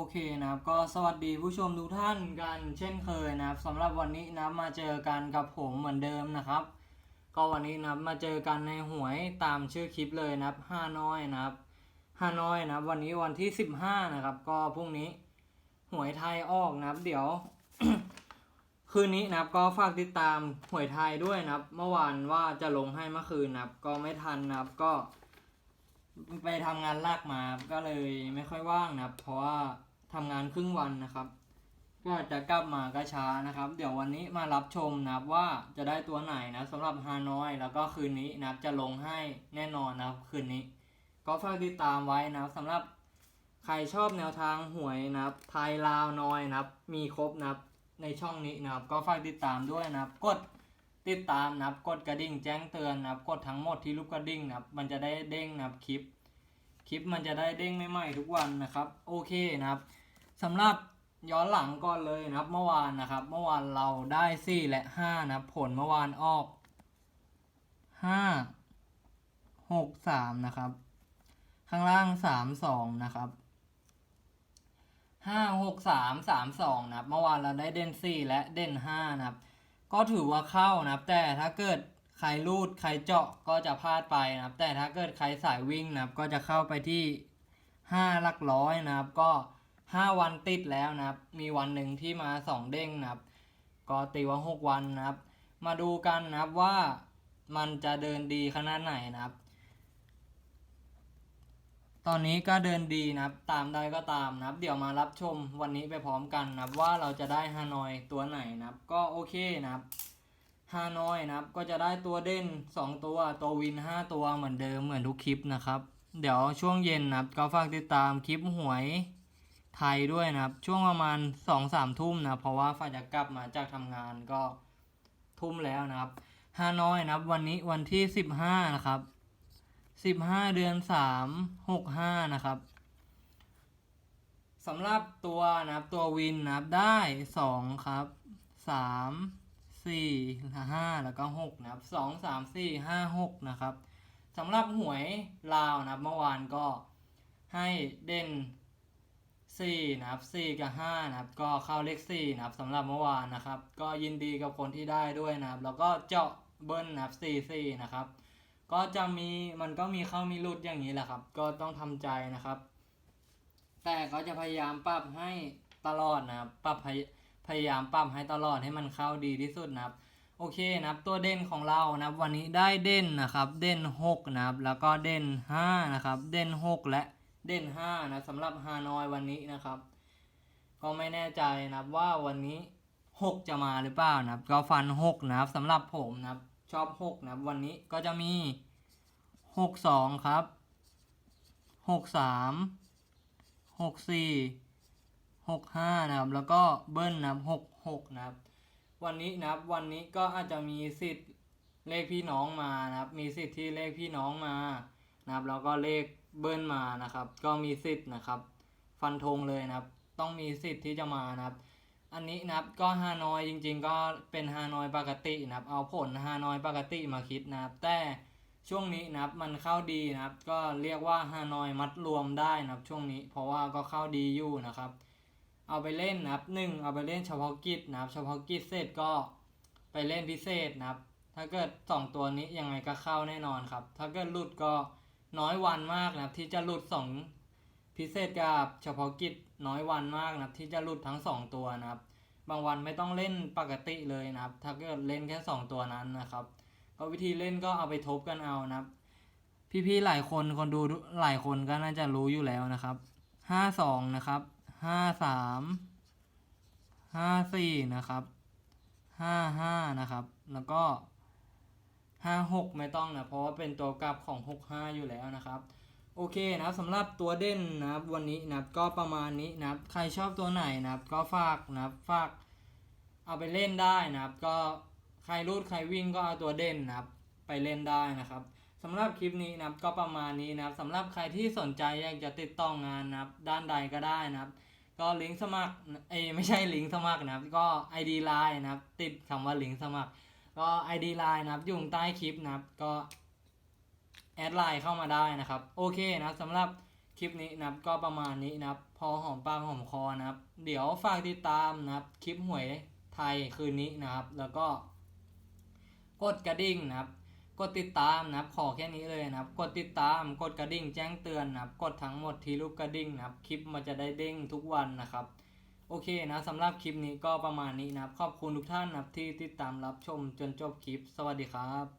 โอเคนะครับก็สวัสดีผู้ชมทุกท่านกันเช่นเคยนะครับสำหรับวันนี้นะครับมาเจอกันกับผมเหมือนเดิมนะครับ ก็วันนี้นะครับมาเจอกันในหวยตามชื่อคลิปเลยนะครับห้าน้อยนะครับห้าน้อยนะครับวันนี้วันที่สิบห้านะครับ ก็พรุ่งนี้หวยไทยออกนะครับเดี๋ยว คืนนี้นะครับก็ฝากติดตามหวยไทยด้วยนะครับ เมื่อวานว่าจะลงให้เมื่อคืนนะครับ ก็ไม่ทันนะครับก็ ไปทำงานลากมาก็เลยไม่ค่อยว่างนะครับ เพราะว่าทำงานครึ่งวันนะครับ ก็จะกลับมาก็ช้านะครับ เดี๋ยววันนี้มารับชมนะครับว่าจะได้ตัวไหนนะสำหรับฮานอยแล้วก็คืนนี้นะครับจะลงให้แน่นอนนะครับคืนนี้ ก็ฝากติดตามไว้นะครับสำหรับใครชอบแนวทางหวยนะครับไทยลาวนอยนะครับ มีครบนะครับในช่องนี้นะครับ ก็ฝากติดตามด้วยนะครับ กดติดตามนะครับ กดกระดิ่งแจ้งเตือนนะครับ กดทั้งหมดที่รูปกระดิ่งนะครับ มันจะได้เด้งนะครับคลิป คลิปมันจะได้เด้งใหม่ๆทุกวันนะครับ โอเคนะครับสำหรับย้อนหลังก่อนเลยนะครับเมื่อวานนะครับ เมื่อวานเราได้สี่และห้านะครับ ผลเมื่อวานออกห้าหกสามนะครับ ข้างล่างสามสองนะครับห้าหกสามสามสองนะครับ เมื่อวานเราได้เด่นสี่และเด่นห้านะครับ ก็ถือว่าเข้านะครับ แต่ถ้าเกิด ใครรูดใครเจาะก็จะพลาดไปนะครับ แต่ถ้าเกิดใครสายวิ่งนะครับ ก็จะเข้าไปที่ห้าหลักร้อยนะครับ ก็ห้าวันติดแล้วนะครับ มีวันหนึ่งที่มาสองเด้งนะครับ ก็ตีว่าหกวันนะครับ มาดูกันนะครับว่ามันจะเดินดีขนาดไหนนะครับ ตอนนี้ก็เดินดีนะครับ ตามใดก็ตามนะครับ เดี๋ยวมารับชมวันนี้ไปพร้อมกันนะครับ ว่าเราจะได้ฮานอยตัวไหนนะครับ ก็โอเคนะครับ ฮานอยนะครับ ก็จะได้ตัวเด่น 2 ตัว ตัววิน 5 ตัวเหมือนเดิมเหมือนทุกคลิปนะครับ เดี๋ยวช่วงเย็นนะครับ ก็ฝากติดตามคลิปหวยไทยด้วยนะครับ ช่วงประมาณ 2-3 ทุ่มนะ เพราะว่าฝ่ายจะกลับมาจากทำงานก็ทุ่มแล้วนะครับฮานอยนะครับ วันนี้วันที่ 15 นะครับ 15 เดือน 3 65 นะครับสำหรับตัวนะครับตัววินนะครับได้ 2 ครับ 3 สี่ห้าแล้วก็หกนะครับสองสามสี่ห้าหกนะครับสำหรับหวยลาวนะครับเมื่อวานก็ให้เด่นสี่นะครับสี่กับห้านะครับก็เข้าเลขสี่นะครับสำหรับเมื่อวานนะครับ ก็ยินดีกับคนที่ได้ด้วยนะครับ แล้วก็เจาะเบิ้ลนะครับสี่สี่นะครับ ก็จะมีมันก็มีเข้ามีหลุดอย่างนี้แหละครับ ก็ต้องทำใจนะครับ แต่ก็จะพยายามปรับให้ตลอดนะครับปรับพย พยายามปรับให้ตลอดให้มันเข้าดีที่สุดนะครับ โอเคนะครับตัวเด่นของเรานะครับ วันนี้ได้เด่นนะครับ เด่น 6 นะครับ แล้วก็เด่น 5 นะครับ เด่น 6 และเด่น 5 นะสำหรับฮานอยวันนี้นะครับ ก็ไม่แน่ใจนะครับว่าวันนี้ 6 จะมาหรือเปล่านะครับ ก็ฟัน 6 นะครับสำหรับผมนะครับชอบ 6 นะครับ วันนี้ก็จะมี 6 2 ครับ 6 3 6 4 หกห้านะครับแล้วก็เบิ้ลนะครับหกหกนะครับวันนี้นะครับวันนี้ก็อาจจะมีสิทธิ์เลขพี่น้องมานะครับมีสิทธิ์ที่เลขพี่น้องมานะครับแล้วก็เลขเบิ้ลมานะครับ ก็มีสิทธิ์นะครับฟันธงเลยนะครับ ต้องมีสิทธิ์ที่จะมานะครับ อันนี้นะครับก็ฮานอยจริง ๆ ก็เป็นฮานอยปกตินะครับ เอาผลฮานอยปกติมาคิดนะครับ แต่ช่วงนี้นะครับมันเข้าดีนะครับ ก็เรียกว่าฮานอยมัดรวมได้นะครับ ช่วงนี้เพราะว่าก็เข้าดีอยู่นะครับ เอาไปเล่นนะครับหนึ่งเอาไปเล่นเฉพาะกิจนะครับเฉพาะกิจเสร็จก็ไปเล่นพิเศษนะครับ ถ้าเกิดสองตัวนี้ยังไงก็เข้าแน่นอนครับ ถ้าเกิดหลุดก็น้อยวันมากนะครับ ที่จะหลุดสองพิเศษกับเฉพาะกิจน้อยวันมากนะครับ ที่จะหลุดทั้งสองตัวนะครับ บางวันไม่ต้องเล่นปกติเลยนะครับ ถ้าเกิดเล่นแค่สองตัวนั้นนะครับก็วิธีเล่นก็เอาไปทบกันเอานะครับ พี่ๆหลายคนคนดูหลายคนก็น่าจะรู้อยู่แล้วนะครับห้าสองนะครับ ห้าสามห้าสี่นะครับห้าห้านะครับ แล้วก็ห้าหกไม่ต้องนะ เพราะว่าเป็นตัวกลับของหกห้าอยู่แล้วนะครับโอเคนะครับสำหรับตัวเด่นนะครับวันนี้นะครับก็ประมาณนี้นะครับใครชอบตัวไหนนะครับ ก็ฝากนะครับฝากเอาไปเล่นได้นะครับ ก็ใครรูดใครวิ่งก็เอาตัวเด่นนะครับ ไปเล่นได้นะครับ สำหรับคลิปนี้นะครับก็ประมาณนี้นะครับสำหรับใครที่สนใจอยากจะติดต่องานนะครับ ด้านใดก็ได้นะครับ ก็ลิงก์สมัครเอไม่ใช่ลิงก์สมัครนะครับ ก็ ID Line นะครับ ติดคำว่าลิงก์สมัคร ก็ ID Line นะครับอยู่ใต้คลิปนะครับ ก็แอดไลน์เข้ามาได้นะครับ โอเคนะครับสำหรับคลิปนี้นะครับก็ประมาณนี้นะครับ พอหอมปากหอมคอนะครับ เดี๋ยวฝากติดตามนะครับ คลิปหวยไทยคืนนี้นะครับ แล้วก็กดกระดิ่งนะครับ กดติดตามนะครับขอแค่นี้เลยนะครับ กดติดตามกดกระดิ่งแจ้งเตือนนะครับ กดทั้งหมดที่รูปกระดิ่งนะครับ คลิปมันจะได้เด้งทุกวันนะครับ โอเคนะสำหรับคลิปนี้ก็ประมาณนี้นะครับ ขอบคุณทุกท่านนะครับที่ติดตามรับชมจนจบคลิป สวัสดีครับ